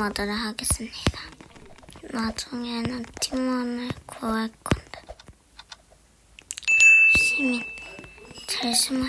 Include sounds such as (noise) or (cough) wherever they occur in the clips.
모드를 하겠습니다. 나중에는 팀원을 구할 건데. 시민, 잘 숨어.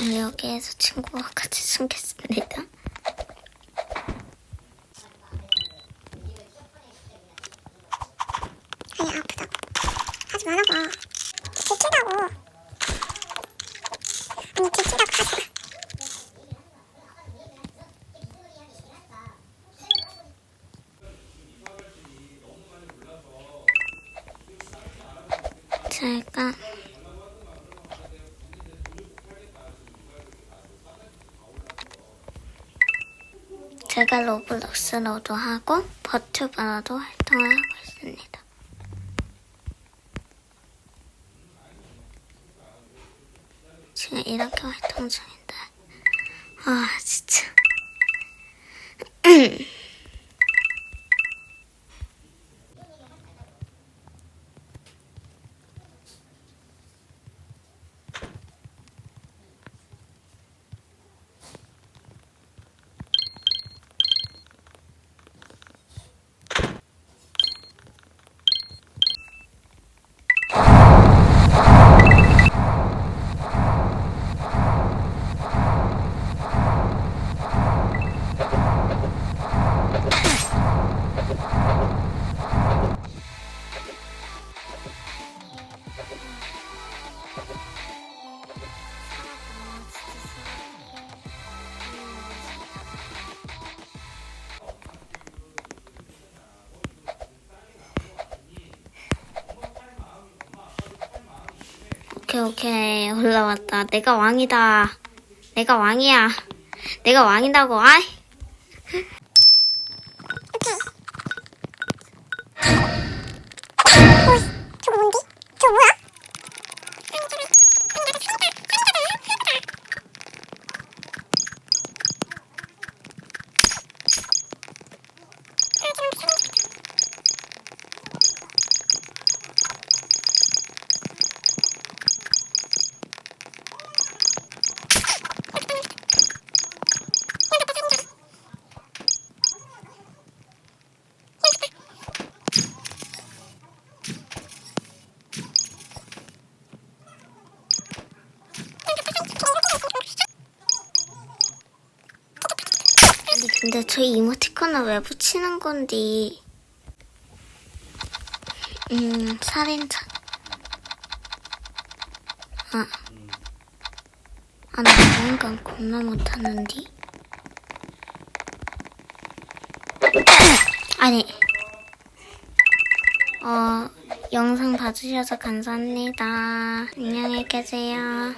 여기에서 친구와 같이 숨겠습니다. 아니 아프다고 하지 말라고. 지치다고. 아니 지치다고 하지 마. 제가 제가 로블록스로도 하고 버튜버로도 활동을 하고 있습니다. 지금 이렇게 활동 중인데 아 진짜 (clears throat) 오케이 오케이 올라왔다. 내가 왕이다. 내가 왕이야. 내가 왕이다고. 아이. 아니 근데 저 이모티콘을 왜 붙이는 건디? 음 살인자. 아. 아, 나 보안관 겁나 못하는디? (coughs) 아니. 어, 영상 봐주셔서 감사합니다. 안녕히 계세요.